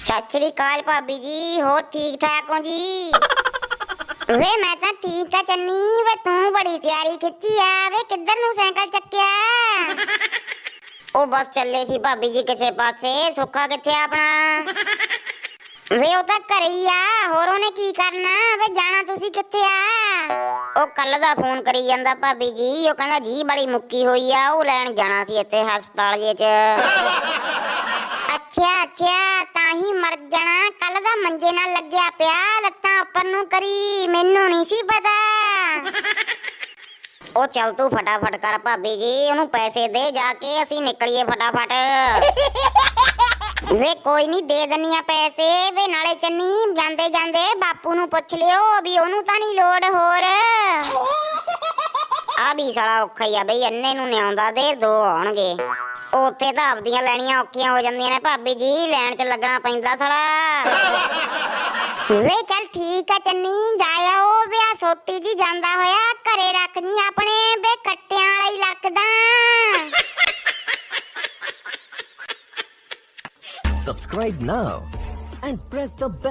ਸਤਿ ਸ੍ਰੀ ਅਕਾਲ ਭਾਬੀ ਜੀ ਹੋਰ ਠੀਕ ਠਾਕ ਹੋ ਜੀ ਵੇ ਮੈਂ ਤਾਂ ਠੀਕ ਆ ਚੰਨੀ ਵੇ ਤੂੰ ਬੜੀ ਤਿਆਰੀ ਖਿੱਚੀ ਆ ਵੇ ਕਿੱਧਰ ਨੂੰ ਸਾਈਕਲ ਚੱਕਿਆ ਉਹ ਬਸ ਚੱਲੇ ਸੀ ਭਾਬੀ ਜੀ ਕਿਸੇ ਪਾਸੇ ਸੁੱਖਾ ਕਿੱਥੇ ਆ ਆਪਣਾ ਵੇ, ਉਹ ਤਾਂ ਘਰੇ ਹੀ ਆ। ਹੋਰ ਉਹਨੇ ਕੀ ਕਰਨਾ? ਵੇ, ਜਾਣਾ ਤੁਸੀਂ ਕਿੱਥੇ ਆ? ਉਹ ਕੱਲ ਦਾ ਫੋਨ ਕਰੀ ਜਾਂਦਾ ਭਾਬੀ ਜੀ। ਉਹ ਕਹਿੰਦਾ, ਜੀ, ਬੜੀ ਮੁੱਕੀ ਹੋਈ ਆ। ਉਹ ਲੈਣ ਜਾਣਾ ਸੀ ਇੱਥੇ ਹਸਪਤਾਲ ਜੇ ਚ। ਅੱਛਾ ਅੱਛਾ, ਤਾਂ ਹੀ ਮਰ ਜਾਣਾ। ਕੱਲ ਦਾ ਮੰਜੇ ਨਾਲ ਲੱਗਿਆ ਪਿਆ। ਲੱਤਾਂ ਉੱਪਰ ਨੂੰ ਕਰੀ। ਮੈਨੂੰ ਨਹੀਂ ਸੀ ਪਤਾ। ਉਹ ਚੱਲ ਤੂੰ ਫਟਾਫਟ ਕਰ ਭਾਬੀ ਜੀ। ਉਹਨੂੰ ਪੈਸੇ ਦੇ, ਜਾ ਕੇ ਅਸੀਂ ਨਿਕਲੀਏ ਫਟਾਫਟ। ਵੇ ਕੋਈ ਨਹੀਂ ਦੇ ਦੰਨੀਆਂ ਪੈਸੇ, ਵੇ ਨਾਲੇ ਚੰਨੀ ਜਾਂਦੇ ਜਾਂਦੇ ਬਾਪੂ ਨੂੰ ਪੁੱਛ ਲਿਓ ਵੀ ਉਹਨੂੰ ਤਾਂ ਨਹੀਂ ਲੋੜ ਹੋਰ। ਆ ਵੀ ਸਾਲਾ ਔਖਾ ਹੀ ਆ ਬਈ, ਅੰਨੇ ਨੂੰ ਨਹੀਂ ਦੇ ਦੋ ਆਉਣਗੇ। ਉੱਥੇ ਤਾਂ ਆਪਦੀਆਂ ਲੈਣੀਆਂ ਔਖੀਆਂ ਹੋ ਜਾਂਦੀਆਂ ਨੇ ਭਾਬੀ ਜੀ, ਲੈਣ 'ਚ ਲੱਗਣਾ ਪੈਂਦਾ ਸਾਲਾ। ਵੇ ਚੱਲ ਠੀਕ ਆ ਚੰਨੀ, ਜਾਇਆ ਉਹ ਵਿਆਹ ਸੋਟੀ ਜੀ ਜਾਂਦਾ ਹੋਇਆ, ਘਰੇ ਰੱਖਦੀ ਆਪਣੇ, ਵੇ ਕੱਟਿਆਂ ਵਾਲਾ ਹੀ ਲੱਗਦਾ। Subscribe now and press the bell.